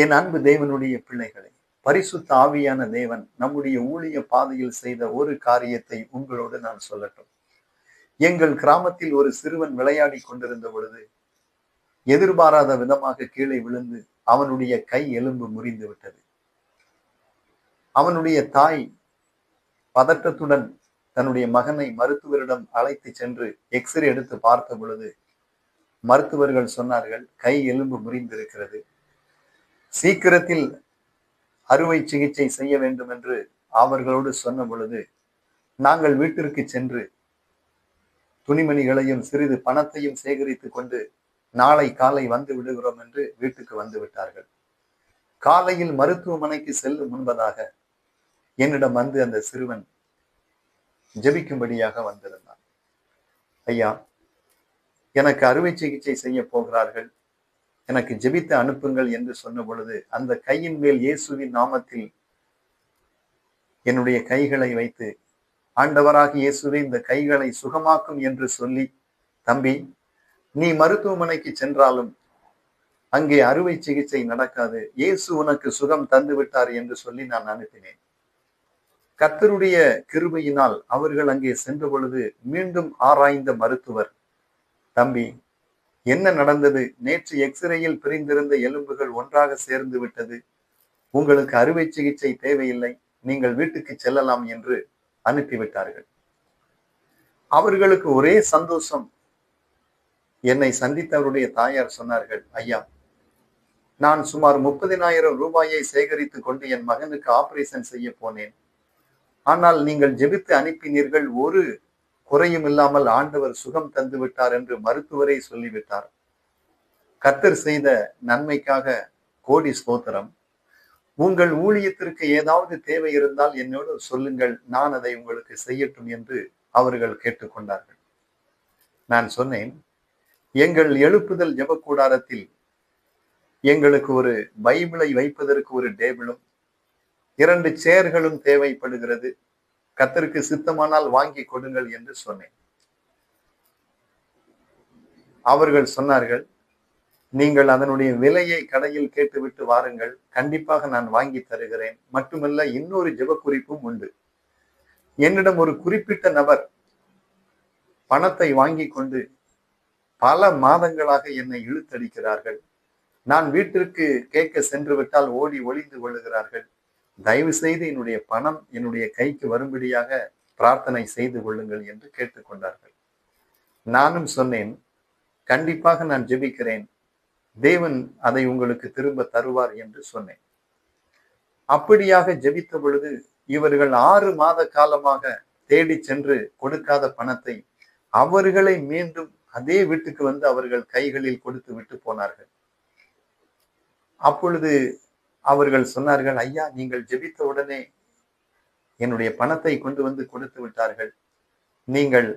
என் அன்பு தேவனுடைய பிள்ளைகளை பரிசுத்த ஆவியான தேவன் நம்முடைய ஊழிய பாதையில் செய்த ஒரு காரியத்தை உங்களோடு நான் சொல்லட்டும். எங்கள் கிராமத்தில் ஒரு சிறுவன் விளையாடி கொண்டிருந்த பொழுது எதிர்பாராத விதமாக கீழே விழுந்து அவனுடைய கை எலும்பு முறிந்து விட்டது. அவனுடைய தாய் பதட்டத்துடன் தன்னுடைய மகனை மருத்துவரிடம் அழைத்து சென்று எக்ஸ்ரே எடுத்து பார்த்த பொழுது மருத்துவர்கள் சொன்னார்கள் கை எலும்பு முறிந்திருக்கிறது. சீக்கிரத்தில் அறுவை சிகிச்சை செய்ய வேண்டும் என்று அவர்களோடு சொன்ன பொழுது நாங்கள் வீட்டிற்கு சென்று துணிமணிகளையும் சிறிது பணத்தையும் சேகரித்து கொண்டு நாளை காலை வந்து விடுகிறோம் என்று வீட்டுக்கு வந்து விட்டார்கள். காலையில் மருத்துவமனைக்கு செல்லும் முன்பதாக என்னிடம் வந்து அந்த சிறுவன் ஜெபிக்கும்படியாக வந்திருந்தான். ஐயா எனக்கு அறுவை சிகிச்சை செய்ய போகிறார்கள். எனக்கு ஜெபித்து அனுப்புங்கள் என்று சொன்ன பொழுது அந்த கையின் மேல் இயேசுவின் நாமத்தில் என்னுடைய கைகளை வைத்து ஆண்டவராக இயேசுவே இந்த கைகளை சுகமாக்கும் என்று சொல்லி தம்பி நீ மருத்துவமனைக்கு சென்றாலும் அங்கே அறுவை சிகிச்சை நடக்காது இயேசு உனக்கு சுகம் தந்து விட்டார் என்று சொல்லி நான் அனுப்பினேன். கத்தருடைய கிருபையினால் அவர்கள் அங்கே சென்ற பொழுது மீண்டும் ஆராய்ந்த மருத்துவர் தம்பி என்ன நடந்தது? நேற்று எக்ஸ்ரேயில் பிரிந்திருந்த எலும்புகள் ஒன்றாக சேர்ந்து விட்டது. உங்களுக்கு அறுவை சிகிச்சை தேவையில்லை. நீங்கள் வீட்டுக்கு செல்லலாம் என்று அனுப்பிவிட்டார்கள். அவர்களுக்கு ஒரே சந்தோஷம். என்னை சந்தித்தவருடைய தாயார் சொன்னார்கள் ஐயா நான் சுமார் முப்பதினாயிரம் ரூபாயை சேகரித்துக் கொண்டு என் மகனுக்கு ஆபரேஷன் செய்ய போனேன். ஆனால் நீங்கள் ஜெபித்து அனுப்பினீர்கள் ஒரு குறையும் இல்லாமல் ஆண்டவர் சுகம் தந்து விட்டார் என்று மருத்துவரை சொல்லிவிட்டார். கத்தர் செய்த நன்மைக்காக கோடி ஸ்தோத்திரம். உங்கள் ஊழியத்திற்கு ஏதாவது தேவை இருந்தால் என்னோடு சொல்லுங்கள் நான் அதை உங்களுக்கு செய்யட்டும் என்று அவர்கள் கேட்டுக்கொண்டார்கள். நான் சொன்னேன் எங்கள் எழுப்புதல் ஜபக்கூடாரத்தில் எங்களுக்கு ஒரு பைபிளை வைப்பதற்கு ஒரு டேபிளும் இரண்டு சேர்களும் தேவைப்படுகிறது. கத்தருக்கு சித்தமானால் வாங்கி கொடுங்கள் என்று சொன்னேன். அவர்கள் சொன்னார்கள் நீங்கள் அதனுடைய விலையை கடையில் கேட்டுவிட்டு வாருங்கள். கண்டிப்பாக நான் வாங்கி தருகிறேன். மட்டுமல்ல இன்னொரு ஜெப குறிப்பும் உண்டு. என்னிடம் ஒரு குறிப்பிட்ட நபர் பணத்தை வாங்கி கொண்டு பல மாதங்களாக என்னை இழுத்தடிக்கிறார்கள். நான் வீட்டிற்கு கேட்க சென்று விட்டால் ஓடி ஒளிந்து கொள்ளுகிறார்கள். தயவு செய்து என்னுடைய பணம் என்னுடைய கைக்கு வரும்படியாக பிரார்த்தனை செய்து கொள்ளுங்கள் என்று கேட்டுக்கொண்டார்கள். நானும் சொன்னேன் கண்டிப்பாக நான் ஜெபிக்கிறேன். தேவன் அதை உங்களுக்கு திரும்ப தருவார் என்று சொன்னேன். அப்படியாக ஜெபித்த பொழுது இவர்கள் ஆறு மாத காலமாக தேடி சென்று கொடுக்காத பணத்தை அவர்களை மீண்டும் அதே வீட்டுக்கு வந்து அவர்கள் கைகளில் கொடுத்து விட்டு போனார்கள். அப்பொழுது அவர்கள் சொன்னார்கள் ஐயா நீங்கள் ஜெபித்த உடனே என்னுடைய பணத்தை கொண்டு வந்து கொடுத்து விட்டார்கள். நீங்கள்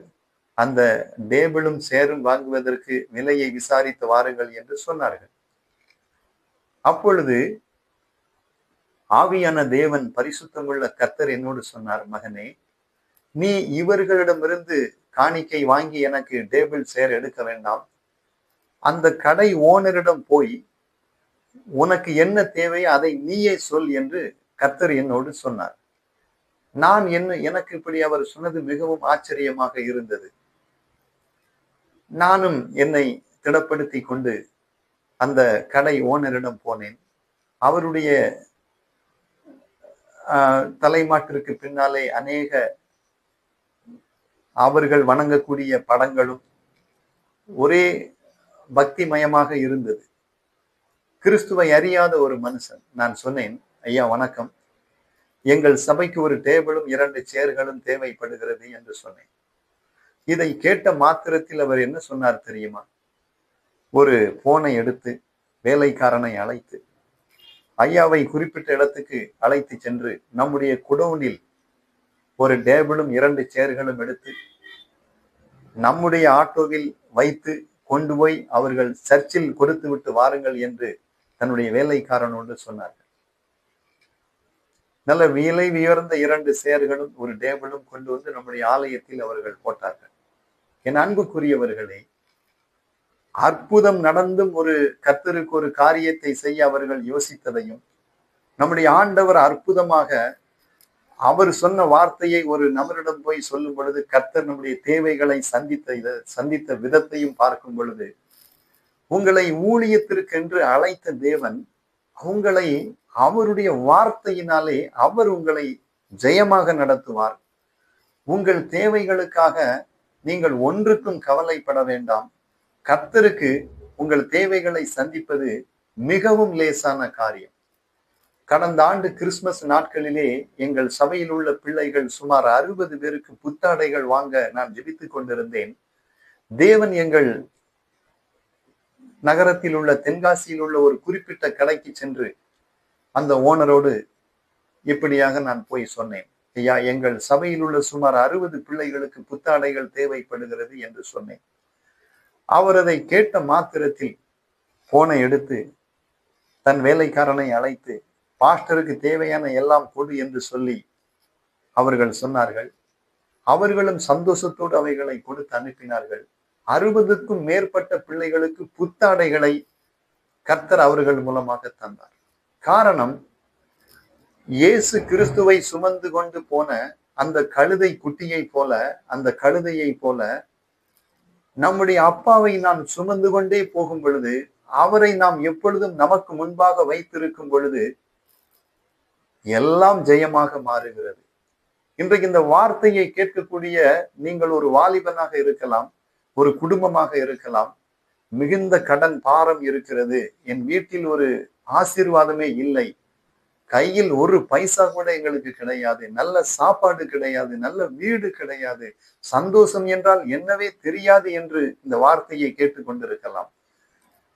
அந்த டேபிளும் சேரும் வாங்குவதற்கு விலையை விசாரித்து வாருங்கள் என்று சொன்னார்கள். அப்பொழுது ஆவியான தேவன் பரிசுத்தமுள்ள கர்த்தர் என்னோடு சொன்னார் மகனே நீ இவர்களிடமிருந்து காணிக்கை வாங்கி எனக்கு டேபிள் சேர் எடுக்க வேண்டாம். அந்த கடை ஓனரிடம் போய் உனக்கு என்ன தேவை அதை நீயே சொல் என்று கர்த்தர் என்னோடு சொன்னார். நான் என்ன எனக்கு இப்படி அவர் சொன்னது மிகவும் ஆச்சரியமாக இருந்தது. நானும் என்னை திடப்படுத்தி கொண்டு அந்த கடை ஓனரிடம் போனேன். அவருடைய தலைமாட்டிற்கு பின்னாலே அநேக அவர்கள் வணங்கக்கூடிய படங்களும் ஒரே பக்திமயமாக இருந்தது. கிறிஸ்துவை அறியாத ஒரு மனுஷன் நான் சொன்னேன் ஐயா வணக்கம். எங்கள் சபைக்கு ஒரு டேபிளும் இரண்டு சேர்களும் தேவைப்படுகிறது என்று சொன்னேன். இதை கேட்ட மாத்திரத்தில் அவர் என்ன சொன்னார் தெரியுமா? ஒரு போனை எடுத்து வேலைக்காரனை அழைத்து ஐயாவை குறிப்பிட்ட இடத்துக்கு அழைத்து சென்று நம்முடைய குடோனில் ஒரு டேபிளும் இரண்டு சேர்களும் எடுத்து நம்முடைய ஆட்டோவில் வைத்து கொண்டு போய் அவர்கள் சர்ச்சில் கொடுத்து விட்டு வாருங்கள் என்று தன்னுடைய வேலைக்காரனோடு சொன்னார்கள். நல்ல விலை உயர்ந்த இரண்டு சேர்களும் ஒரு டேபிளும் கொண்டு வந்து நம்முடைய ஆலயத்தில் அவர்கள் போட்டார்கள். என் அன்புக்குரியவர்களே அற்புதம் நடந்தும் ஒரு கர்த்தருக்கு ஒரு காரியத்தை செய்ய அவர்கள் யோசித்ததையும் நம்முடைய ஆண்டவர் அற்புதமாக அவர் சொன்ன வார்த்தையை ஒரு நபரிடம் போய் சொல்லும் பொழுது கர்த்தர் நம்முடைய தேவைகளை சந்தித்த இத சந்தித்த விதத்தையும் பார்க்கும் பொழுது உங்களை ஊழியத்திற்கென்று அழைத்த தேவன் உங்களை அவருடைய வார்த்தையினாலே அவர் உங்களை ஜெயமாக நடத்துவார். உங்கள் தேவைகளுக்காக நீங்கள் ஒன்றுக்கும் கவலைப்பட வேண்டாம். கத்தருக்கு உங்கள் தேவைகளை சந்திப்பது மிகவும் லேசான காரியம். கடந்த ஆண்டு கிறிஸ்துமஸ் நாட்களிலே எங்கள் சபையில் உள்ள பிள்ளைகள் சுமார் அறுபது பேருக்கு புத்தாடைகள் வாங்க நான் ஜெபித்துக் கொண்டிருந்தேன். தேவன் எங்கள் நகரத்தில் உள்ள தென்காசியில் உள்ள ஒரு குறிப்பிட்ட கடைக்கு சென்று அந்த ஓனரோடு இப்படியாக நான் போய் சொன்னேன். ஐயா எங்கள் சபையில் உள்ள சுமார் அறுபது பிள்ளைகளுக்கு புத்தாடைகள் தேவைப்படுகிறது என்று சொன்னேன். அவர் அதை கேட்ட மாத்திரத்தில் போனை எடுத்து தன் வேலைக்காரனை அழைத்து பாஸ்டருக்கு தேவையான எல்லாம் கொடு என்று சொல்லி அவர்கள் சொன்னார்கள். அவர்களும் சந்தோஷத்தோடு அவைகளை கொடுத்து அனுப்பினார்கள். அறுபதுக்கும் மேற்பட்ட பிள்ளைகளுக்கு புத்தாடைகளை கர்த்தர் அவர்கள் மூலமாக தந்தார். காரணம் இயேசு கிறிஸ்துவை சுமந்து கொண்டு போன அந்த கழுதை குட்டியை போல அந்த கழுதையை போல நம்முடைய அப்பாவை நாம் சுமந்து கொண்டே போகும் பொழுது அவரை நாம் எப்பொழுதும் நமக்கு முன்பாக வைத்திருக்கும் பொழுது எல்லாம் ஜெயமாக மாறுகிறது. இன்றைக்கு இந்த வார்த்தையை கேட்கக்கூடிய நீங்கள் ஒரு வாலிபனாக இருக்கலாம். ஒரு குடும்பமாக இருக்கலாம். மிகுந்த கடன் பாரம் இருக்கிறது. என் வீட்டில் ஒரு ஆசீர்வாதமே இல்லை. கையில் ஒரு பைசா கூட எங்களுக்கு கிடையாது. நல்ல சாப்பாடு கிடையாது. நல்ல வீடு கிடையாது. சந்தோஷம் என்றால் என்னவே தெரியாது என்று இந்த வார்த்தையை கேட்டுக்கொண்டிருக்கலாம்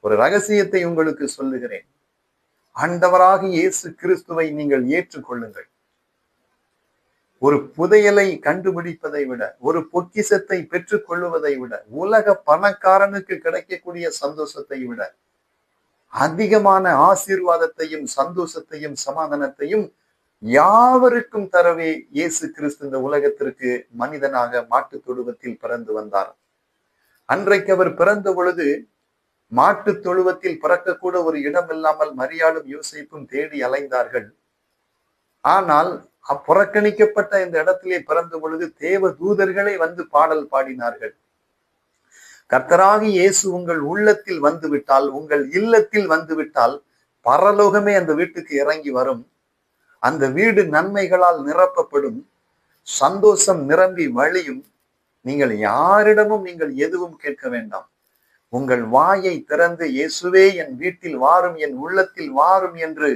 ஒரு ரகசியத்தை உங்களுக்கு சொல்லுகிறேன். ஆண்டவராக இயேசு கிறிஸ்துவை நீங்கள் ஏற்றுக்கொள்ளுங்கள். ஒரு புதையலை கண்டுபிடிப்பதை விட ஒரு பொக்கிசத்தை பெற்றுக் கொள்ளுவதை விட உலக பணக்காரனுக்கு கிடைக்கக்கூடிய சந்தோஷத்தை விட அதிகமான ஆசீர்வாதத்தையும் சந்தோஷத்தையும் சமாதானத்தையும் யாவருக்கும் தரவே இயேசு கிறிஸ்து இந்த உலகத்திற்கு மனிதனாக மாட்டு தொழுவத்தில் பிறந்து வந்தார். அன்றைக்கு அவர் பிறந்த பொழுது மாட்டு தொழுவத்தில் பிறக்கக்கூட ஒரு இடம் இல்லாமல் மரியாளும் யோசிப்பும் தேடி அலைந்தார்கள். ஆனால் புறக்கணிக்கப்பட்ட இந்த இடத்திலே பிறந்த பொழுது தேவ தூதர்களே வந்து பாடல் பாடினார்கள். கர்த்தராகி இயேசு உங்கள் உள்ளத்தில் வந்துவிட்டால் உங்கள் இல்லத்தில் வந்துவிட்டால் பரலோகமே அந்த வீட்டுக்கு இறங்கி வரும். அந்த வீடு நன்மைகளால் நிரப்பப்படும். சந்தோஷம் நிரம்பி வழியும். நீங்கள் யாரிடமும் நீங்கள் எதுவும் கேட்க வேண்டாம். உங்கள் வாயை திறந்து இயேசுவே என் வீட்டில் வாரும் என் உள்ளத்தில் வாரும் என்று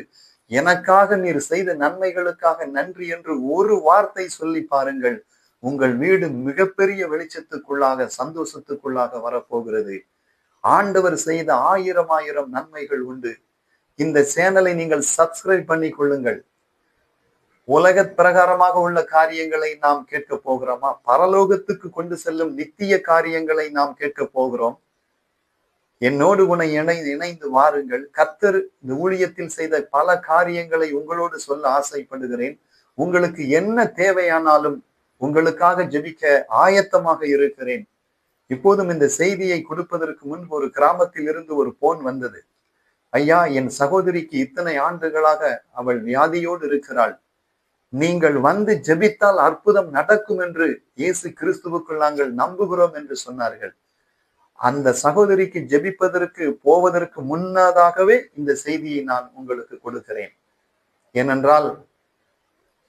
எனக்காக நீர் செய்த நன்மைகளுக்காக நன்றி என்று ஒரு வார்த்தை சொல்லி பாருங்கள். உங்கள் வீடு மிகப்பெரிய வெளிச்சத்துக்குள்ளாக சந்தோஷத்துக்குள்ளாக வரப்போகிறது. ஆண்டவர் செய்த ஆயிரம் ஆயிரம் நன்மைகள் உண்டு. இந்த சேனலை நீங்கள் சப்ஸ்கிரைப் பண்ணி கொள்ளுங்கள். உலக பிரகாரமாக உள்ள காரியங்களை நாம் கேட்க போகிறோமா? பரலோகத்துக்கு கொண்டு செல்லும் நித்திய காரியங்களை நாம் கேட்க போகிறோம். என்னோடு உன்னை இணை இணைந்து வாருங்கள். கத்தர் இந்த ஊழியத்தில் செய்த பல காரியங்களை உங்களோடு சொல்ல ஆசைப்படுகிறேன். உங்களுக்கு என்ன தேவையானாலும் உங்களுக்காக ஜெபிக்க ஆயத்தமாக இருக்கிறேன். இப்போதும் இந்த செய்தியை கொடுப்பதற்கு முன்பு ஒரு கிராமத்தில் இருந்து ஒரு போன் வந்தது. ஐயா என் சகோதரிக்கு இத்தனை ஆண்டுகளாக அவள் வியாதியோடு இருக்கிறாள். நீங்கள் வந்து ஜெபித்தால் அற்புதம் நடக்கும் என்று இயேசு கிறிஸ்துவுக்குள் நாங்கள் நம்புகிறோம் என்று சொன்னார்கள். அந்த சகோதரிக்கு ஜெபிப்பதற்கு போவதற்கு முன்னதாகவே இந்த செய்தியை நான் உங்களுக்கு கொடுக்கிறேன். ஏனென்றால்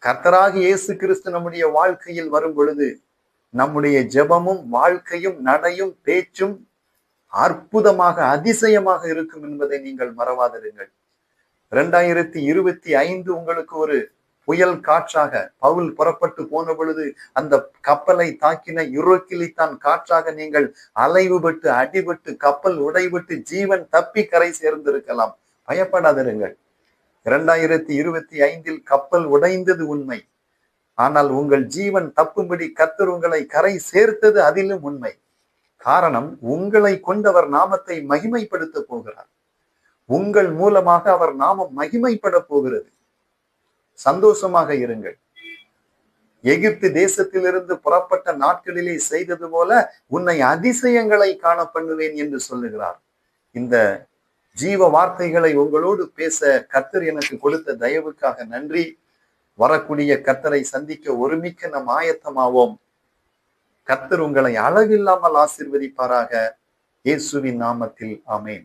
கர்த்தராக இயேசு கிறிஸ்து நம்முடைய வாழ்க்கையில் வரும் பொழுது நம்முடைய ஜெபமும் வாழ்க்கையும் நடையும் பேச்சும் அற்புதமாக அதிசயமாக இருக்கும் என்பதை நீங்கள் மறவாதிருங்கள். இரண்டாயிரத்தி இருபத்தி ஐந்து உங்களுக்கு ஒரு புயல் காற்றாக பவுல் புறப்பட்டு போன பொழுது அந்த கப்பலை தாக்கின யுரோக்கிலித்தான் காற்றாக நீங்கள் அலைவுபட்டு அடிபட்டு கப்பல் உடைபட்டு ஜீவன் தப்பி கரை சேர்ந்திருக்கலாம். பயப்படாதிருங்கள். இரண்டாயிரத்தி இருபத்தி ஐந்தில் கப்பல் உடைந்தது உண்மை. ஆனால் உங்கள் ஜீவன் தப்பும்படி கத்தர் உங்களை கரை சேர்த்தது அதிலும் உண்மை. காரணம் உங்களை கொண்டவர் நாமத்தை மகிமைப்படுத்த போகிறார். உங்கள் மூலமாக அவர் நாமம் மகிமைப்பட போகிறது. சந்தோஷமாக இருங்கள். எகிப்து தேசத்திலிருந்து புறப்பட்ட நாட்களிலே செய்தது போல உன்னை அதிசயங்களை காண பண்ணுவேன் என்று சொல்லுகிறார். இந்த ஜீவ வார்த்தைகளை உங்களோடு பேச கத்தர் எனக்கு கொடுத்த தயவுக்காக நன்றி. வரக்கூடிய கத்தரை சந்திக்க ஒருமிக்க நம் ஆயத்தமாவோம். கத்தர் உங்களை அளவில்லாமல் ஆசிர்வதிப்பாராக. இயேசுவின் நாமத்தில் ஆமேன்.